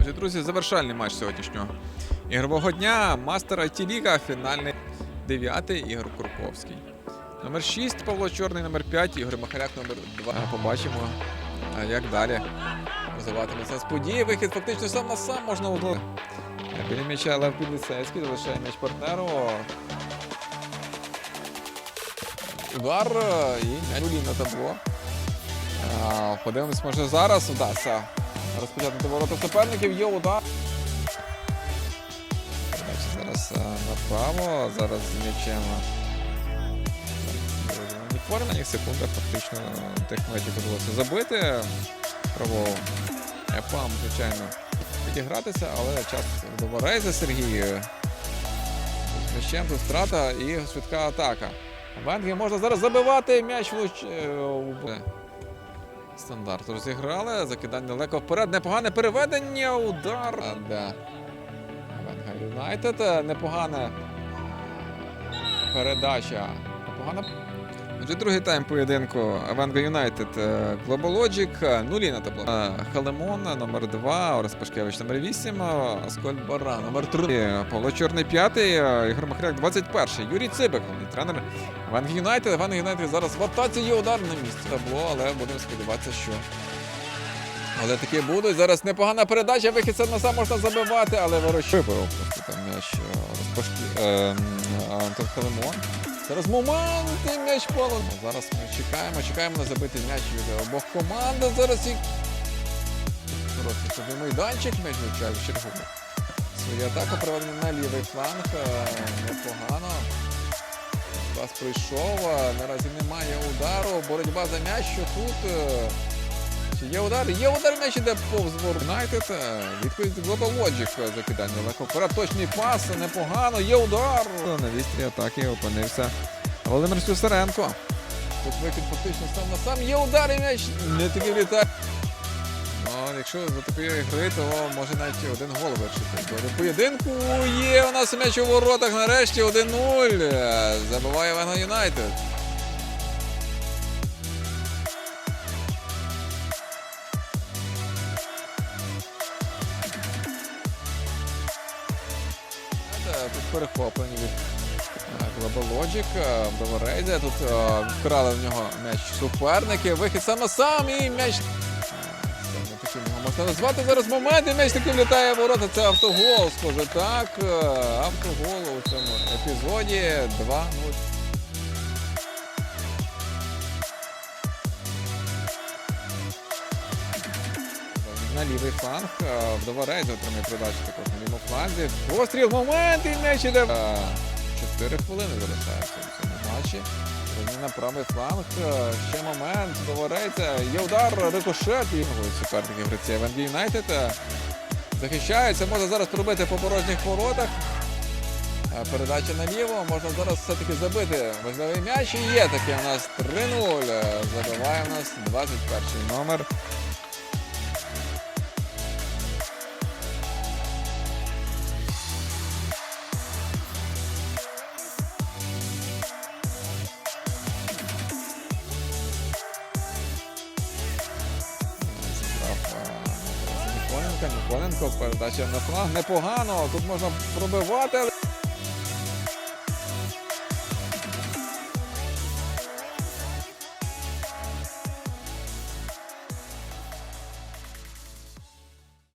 Отже, друзі, завершальний матч сьогоднішнього ігрового дня. Мастер IT Ліга, фінальний дев'ятий Ігор Курковський. Номер 6 Павло Чорний, номер 5 Ігор Махаряк, номер 2. Побачимо, як далі розвиватиметься з події. Вихід фактично сам на сам можна угла. Біля м'яча Лев Підліцейський залишає м'яч партнеру. Удар і м'яч на табло. Подивимось, може зараз вдасться розпочати ворота суперників. Є удар. Зараз е, направо. Зараз з м'ячем. Формі на їх секундах фактично тих метів довелося забити. Право ЕПАМ, звичайно, підігратися, але час до Рейза Сергій. З м'ячем тут страта і швидка атака. Венгрія можна зараз забивати м'яч влуч... Стандарт розіграли, закидання далеко вперед. Непогане переведення, удар. А, да. Венга Юнайтед. Непогана передача. Непогана. Отже, другий тайм поєдинку Авенга Юнайтед е, Global Logic, е, нулі на табло. Е, Халемон е, номер 2, Орес Пашкевич номер 8, Аскольд Бара номер 3, Павло Чорний 5, Ігор Махряк 21, Юрій Цибик, головний тренер Авенга Юнайтед. Авенга Юнайтед зараз в атаці є удар на місці табло, але будемо сподіватися, що але такі будуть. Зараз непогана передача, вихід на сам можна забивати, але виборов просто там м'яч е, розпашки. Е, Антон Халемон. Зараз момент і м'яч полон. Зараз ми чекаємо, чекаємо на забитий м'яч від обох команд. Зараз і короткий собі майданчик м'яч вивчає в чергу. Своя атака проведена на лівий фланг. е, Непогано. Пас прийшов. е, Наразі немає удару. Боротьба за м'яч, що тут. Е, є удар? Є удар, м'яч іде повз. Юнайтед. е, Відповідь Global Logic е, закидання легко. Вперед точний пас, непогано, є удар. На вістрі атаки опинився Володимир Слюсаренко. Тут вихід фактично сам на сам. Є удар і м'яч не таки літає. Ну, якщо за такої гри, то може навіть один гол вирішити. До поєдинку є у нас м'яч у воротах. Нарешті 1-0. Е, Забиває Венга Юнайтед. Тут перехоплені від Глобалоджик, Logic, е. Тут е, вкрали в нього м'яч суперники. Вихід саме сам і м'яч. Е, не таким його можна назвати зараз момент, і м'яч таки влітає в ворота. Це автогол, схоже так. Автогол у цьому епізоді 2-0. На лівий фланг. е, Вдова Рейза отримує передачу також на лівому фланзі. Постріл, момент і м'яч іде. Е, Чотири хвилини залишається в цьому матчі. На правий фланг. Е, Ще момент. Вдова Рейза. Є удар, рикошет. І суперники гравці ВНГ Юнайтед. Захищається, може зараз пробити по порожніх воротах. Передача наліво, можна зараз все-таки забити важливий м'яч. І є таке у нас 3-0. Е, Забиває у нас 21 номер. Е, передача на фланг. Непогано. Тут можна пробивати, але